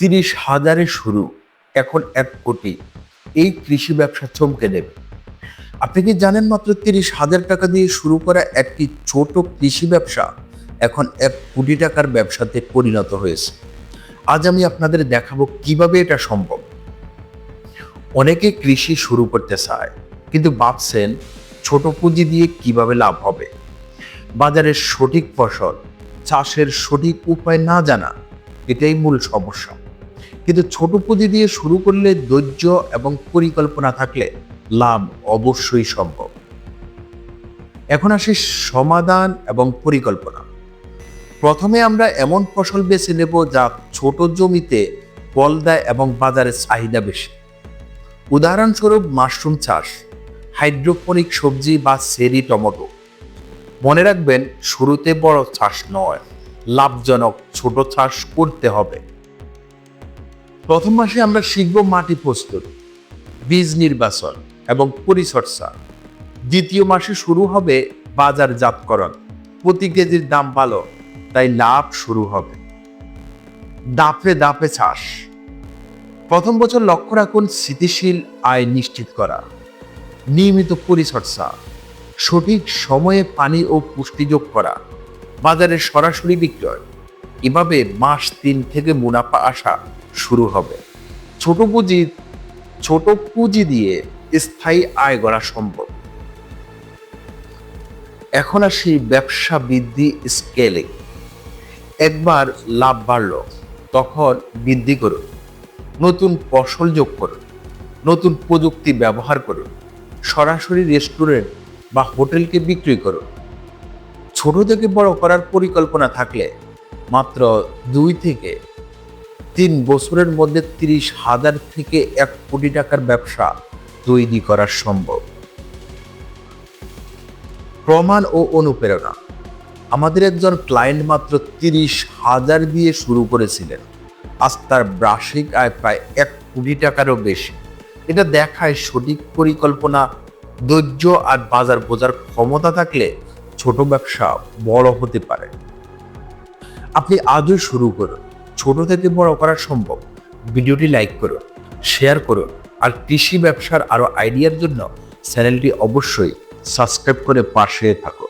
তিরিশ হাজারে শুরু। এখন এক কোটি। এই কৃষি ব্যবসা চমকে দেবে। আপনি কি জানেন মাত্র তিরিশ হাজার টাকা দিয়ে শুরু করা একটি ছোট কৃষি ব্যবসা এখন এক কোটি টাকার ব্যবসাতে পরিণত হয়েছে? আজ আমি আপনাদের দেখাবো কীভাবে এটা সম্ভব। অনেকে কৃষি শুরু করতে চায়, কিন্তু ভাবছেন ছোট পুঁজি দিয়ে কীভাবে লাভ হবে? বাজারের সঠিক ফসল, চাষের সঠিক উপায় না জানা, এটাই মূল সমস্যা। কিন্তু ছোট পুঁজি দিয়ে শুরু করলে ধৈর্য এবং পরিকল্পনা থাকলে লাভ অবশ্যই সম্ভব। এখন আসি সমাধান এবং পরিকল্পনা। প্রথমে আমরা এমন ফসল বেছে নেব যা ছোট জমিতে ফল দেয় এবং বাজারে চাহিদা বেশি। উদাহরণস্বরূপ মাশরুম চাষ, হাইড্রোপনিক সবজি বা সেরি টমেটো। মনে রাখবেন, শুরুতে বড় চাষ নয়, লাভজনক ছোট চাষ করতে হবে। প্রথম মাসে আমরা শিখব মাটি প্রস্তুত, বীজ নির্বাচন এবং পরিচর্যা। দ্বিতীয় মাসে শুরু হবে বাজারজাতকরণ, প্রতি কেজির দাম ভালো, তাই লাভ শুরু হবে। দাপে দাপে চাষ। প্রথম বছর লক্ষ্য রাখুন স্থিতিশীল আয় নিশ্চিত করা, নিয়মিত পরিচর্যা, সঠিক সময়ে পানি ও পুষ্টি যোগ করা, বাজারে সরাসরি বিক্রয়, এভাবে মাস তিন থেকে মুনাফা আসা শুরু হবে। ছোট পুঁজি ছোট পুঁজি দিয়ে স্থায়ী আয় করা সম্ভব। এখন আসি ব্যবসা বৃদ্ধি স্কেলিং। একবার লাভ বাড়লো, তখন বৃদ্ধি করুন। নতুন ফসল যোগ করুন, নতুন প্রযুক্তি ব্যবহার করুন, সরাসরি রেস্টুরেন্ট বা হোটেলকে বিক্রি করুন। ছোট থেকে বড় করার পরিকল্পনা থাকলে মাত্র দুই থেকে তিন বছরের মধ্যে তিরিশ হাজার থেকে এক কোটি টাকার ব্যবসা তৈরি করা সম্ভব। প্রমাণ ও অনুপ্রেরণা। আমাদের একজন ক্লায়েন্ট মাত্র তিরিশ হাজার দিয়ে শুরু করেছিলেন। আজ তার বার্ষিক আয় প্রায় এক কোটি টাকারও বেশি। এটা দেখায় সঠিক পরিকল্পনা, ধৈর্য আর বাজার বোঝার ক্ষমতা থাকলে ছোট ব্যবসা বড় হতে পারে। আপনি আজও শুরু করুন। ছোট থেকে বড় করা সম্ভব। ভিডিওটি লাইক করুন, শেয়ার করুন আর কৃষি ব্যবসার আরও আইডিয়ার জন্য চ্যানেলটি অবশ্যই সাবস্ক্রাইব করে পাশে থাকুন।